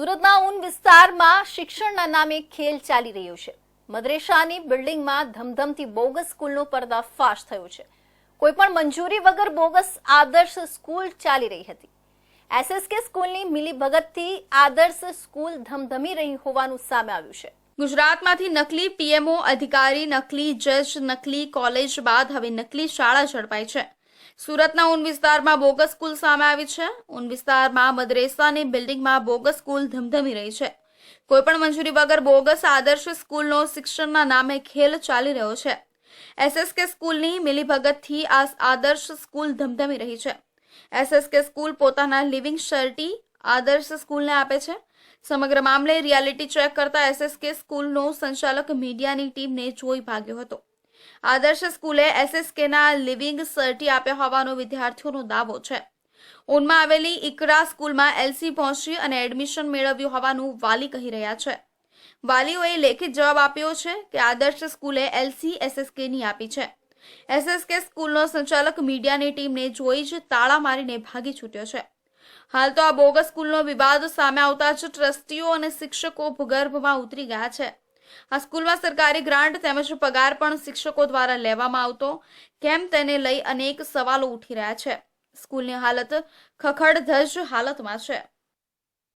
સુરતના ઉન વિસ્તારમાં શિક્ષણના નામે ખેલ ચાલી રહ્યો છે. મદ્રેસાની બિલ્ડિંગમાં ધમધમતી બોગસ સ્કૂલનો પર્દાફાશ થયો છે. કોઈ પણ મંજૂરી વગર બોગસ આદર્શ સ્કૂલ ચાલી રહી હતી. એસએસકે સ્કૂલની મિલીભગતથી આદર્શ સ્કૂલ ધમધમી રહી હોવાનું સામે આવ્યું છે. ગુજરાતમાંથી નકલી પીએમઓ અધિકારી, નકલી જજ, નકલી કોલેજ બાદ હવે નકલી શાળા ઝડપાઈ છે. સુરતના ઉન વિસ્તારમાં બોગસ સ્કૂલ સામે આવી છે. ઉન વિસ્તારમાં મદ્રેસાની બિલ્ડિંગમાં બોગસ સ્કૂલ ધમધમી રહી છે. કોઈપણ મંજૂરી વગર બોગસ આદર્શ સ્કૂલનો શિક્ષણના નામે ખેલ ચાલી રહ્યો છે. એસએસકે સ્કૂલની મિલીભગતથી આ આદર્શ સ્કૂલ ધમધમી રહી છે. એસએસકે સ્કૂલ પોતાના લિવિંગ શર્ટી આદર્શ સ્કૂલને આપે છે. સમગ્ર મામલે રિયાલિટી ચેક કરતા એસએસકે સ્કૂલનો સંચાલક મીડિયાની ટીમને જોઈ ભાગ્યો હતો. આદર્શ સ્કૂલે એસએસકેના લિવિંગ સર્ટી આપ્યા હોવાનો વિદ્યાર્થીઓનો દાવો છે. ઉનમાં આવેલી ઇકરા સ્કૂલમાં એલસી પહોંચી અને એડમિશન મેળવ્યું હોવાનું વાલી કહી રહ્યા છે. વાલીઓએ લેખિત જવાબ આપ્યો છે કે આદર્શ સ્કૂલે એલસી એસએસકેની આપી છે. એસએસકે સ્કૂલનો સંચાલક મીડિયાની ટીમને જોઈ જ તાળા મારીને ભાગી છૂટ્યો છે. હાલ તો આ બોગસ સ્કૂલનો વિવાદ સામે આવતા જ ટ્રસ્ટીઓ અને શિક્ષકો ભૂગર્ભમાં ઉતરી ગયા છે. આ સ્કૂલમાં સરકારી ગ્રાન્ટ તેમજ પગાર પણ શિક્ષકો દ્વારા લેવામાં આવતો. કેમ તેને લઈ અનેક સવાલો ઉઠી રહ્યા છે. સ્કૂલની હાલત ખખડધજ હાલતમાં છે.